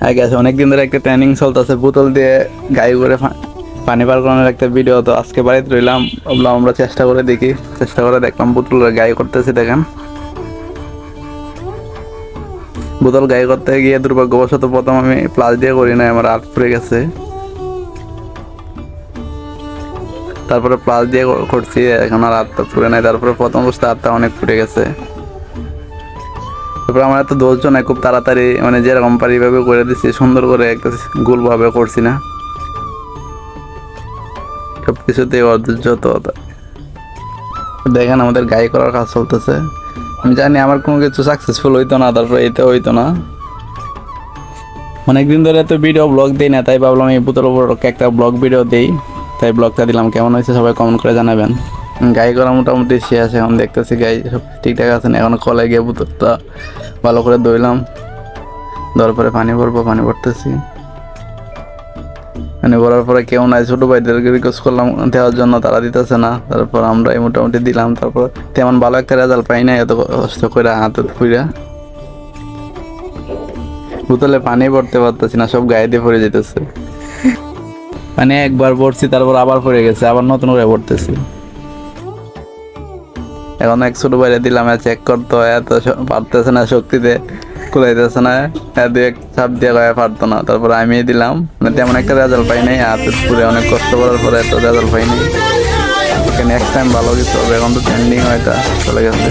হ্যাঁ গেছে অনেকদিন ধরে একটা ট্রেনিং চলতেছে, বোতল দিয়ে গায়ে করে পানি পার করানোর একটা ভিডিও তো আজকে বাড়িতে রইলাম, ভাবলাম আমরা চেষ্টা করে দেখি, চেষ্টা করে দেখলাম বোতল গায়ে করতেছি দেখেন। বোতল গায়ে করতে গিয়ে দুর্ভাগ্যবশত প্রথম আমি প্লাস দিয়ে করি না আমার হাত ফুরে গেছে। তারপরে প্লাস দিয়ে করছি, এখন আর হাতটা ফুরে নাই, তারপরে প্রথম অবস্থা হাতটা অনেক ফুটে গেছে। তারপরে আমার এত দশজন খুব তাড়াতাড়ি মানে যেরকম পারি ভাবে করে দিচ্ছি সুন্দর করে একটা গোল ভাবে করছি না। সব কিছুতেই অধৈর্য তো দেখেন আমাদের গায়ে করার কাজ চলতেছে। আমি জানি আমার কোনো কিছু সাকসেসফুল হইতো না, তারপরে এতে হইতো না। অনেকদিন ধরে তো ভিডিও ব্লগ দিই না, তাই ভাবলাম এই বোতল উপর একটা ব্লগ ভিডিও দিই। তাই ব্লগটা দিলাম। কেমন হয়েছে সবাই কমেন্ট করে জানাবেন। গাই করা মোটামুটি শেষ এখন দেখতেছি গাই সব ঠিকঠাক আছে এখন কলে গিয়ে বোতলটা ভালো করে দইলাম দেওয়ার পরে পানি ভরবো, পানি ভরতেছি। পানি ভরার পরে কেউ নাই, ছোটো ভাইদেরকে রিকোয়েস্ট করলাম, দেওয়ার জন্য তারা দিতেছে না। তারপর আমরাই মোটামুটি দিলাম, তারপর তেমন ভালো একটা রেজাল্ট পাই না এত কষ্ট করে হাতে ফুইরা বোতলে পানি ভরতে পারতেছি না, সব গায়ে দিয়ে পড়ে যেতেছে। মানে একবার ভরছি, তারপর আবার পড়ে গেছে, আবার নতুন করে ভরতেছি। এখন এক ছোট বাইরে দিলাম চেক করতো এত পারতেছে না শক্তিতে, কুলাইতেছে না এত এক চাপ দিয়ে গায়ে পারতো না। তারপর আমি দিলাম মানে তেমন একটা রেজাল্ট পাই নাই হাতে পুরে অনেক কষ্ট করার পরে এত রেজাল্ট পাই নাই। নেক্সট টাইম ভালো কিছু হবে, এখন তো ট্রেন্ডিং হয় চলে গেছে।